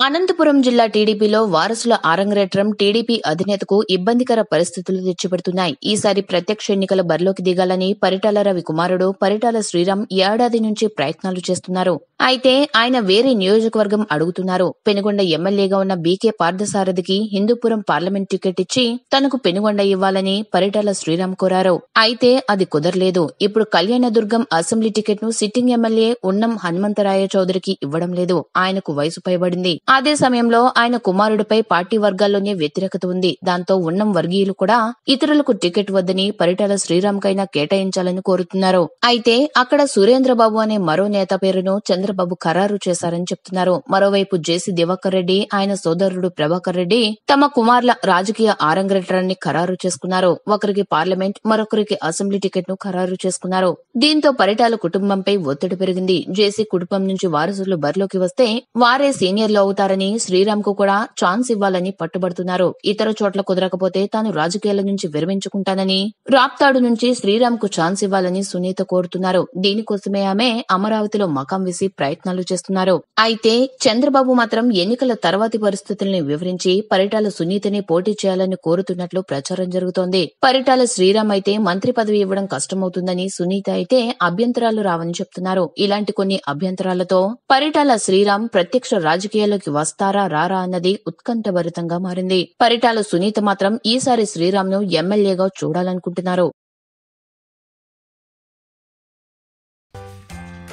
అనంతపురం జిల్లా టీడీపీలో వారసుల ఆరంగరేట్రం టీడీపీ అధినేతకు ఇబ్బందికర పరిస్థితులు తెచ్చిపెడుతున్నాయి. ఈసారి ప్రత్యక్ష ఎన్నికల బరిలోకి దిగాలని పరిటాల రవి కుమారుడు పరిటాల శ్రీరామ్ ఏడాది నుంచి ప్రయత్నాలు చేస్తున్నారు. అయితే ఆయన వేరే నియోజకవర్గం అడుగుతున్నారు. పెనుగొండ ఎమ్మెల్యేగా ఉన్న బీకే పార్థసారథికి హిందూపురం పార్లమెంట్ టికెట్ ఇచ్చి తనకు పెనుగొండ ఇవ్వాలని పరిటాల శ్రీరామ్ కోరారు. అయితే అది కుదరలేదు. ఇప్పుడు కళ్యాణదుర్గం అసెంబ్లీ టికెట్ను సిట్టింగ్ ఎమ్మెల్యే ఉన్నం హనుమంతరాయ చౌదరికి ఇవ్వడం లేదు. ఆయనకు వయసు పైబడింది. అదే సమయంలో ఆయన కుమారుడిపై పార్టీ వర్గాల్లోనే వ్యతిరేకత ఉంది. దాంతో ఉన్నం వర్గీయులు కూడా ఇతరులకు టికెట్ వద్దని పరిటాల శ్రీరామ్ కైనా కేటాయించాలని కోరుతున్నారు. అయితే అక్కడ సురేంద్రబాబు అనే మరో నేత పేరును చంద్ర చంద్రబాబు ఖరారు చేశారని చెప్తున్నారు. మరోవైపు జేసీ దివాకర్ రెడ్డి ఆయన సోదరుడు ప్రభాకర్ రెడ్డి తమ కుమార్ల రాజకీయ ఆరంగరేట్రాన్ని ఖరారు చేసుకున్నారు. ఒకరికి పార్లమెంట్ మరొకరికి అసెంబ్లీ టికెట్ను ఖరారు చేసుకున్నారు. దీంతో పరిటాల కుటుంబంపై ఒత్తిడి పెరిగింది. జేసీ కుటుంబం నుంచి వారసులు బరిలోకి వస్తే వారే సీనియర్లు అవుతారని శ్రీరామ్కు కూడా ఛాన్స్ ఇవ్వాలని పట్టుబడుతున్నారు. ఇతర చోట్ల కుదరకపోతే తాను రాజకీయాల నుంచి విరమించుకుంటానని రాప్తాడు నుంచి శ్రీరామ్కు ఛాన్స్ ఇవ్వాలని సునీత కోరుతున్నారు. దీనికోసమే ఆమె అమరావతిలో మకాం వేసి ప్రయత్నాలు చేస్తున్నారు. అయితే చంద్రబాబు మాత్రం ఎన్నికల తర్వాతి పరిస్థితుల్ని వివరించి పరిటాల సునీతని పోటీ చేయాలని కోరుతున్నట్లు ప్రచారం జరుగుతోంది. పరిటాల శ్రీరామ్ అయితే మంత్రి పదవి ఇవ్వడం కష్టమవుతుందని సునీత అయితే అభ్యంతరాలు రావని చెప్తున్నారు. ఇలాంటి కొన్ని అభ్యంతరాలతో పరిటాల శ్రీరామ్ ప్రత్యక్ష రాజకీయాల్లోకి వస్తారా రారా అన్నది ఉత్కంఠభరితంగా మారింది. పరిటాల సునీత మాత్రం ఈసారి శ్రీరామ్ను ఎమ్మెల్యేగా చూడాలనుకుంటున్నారు.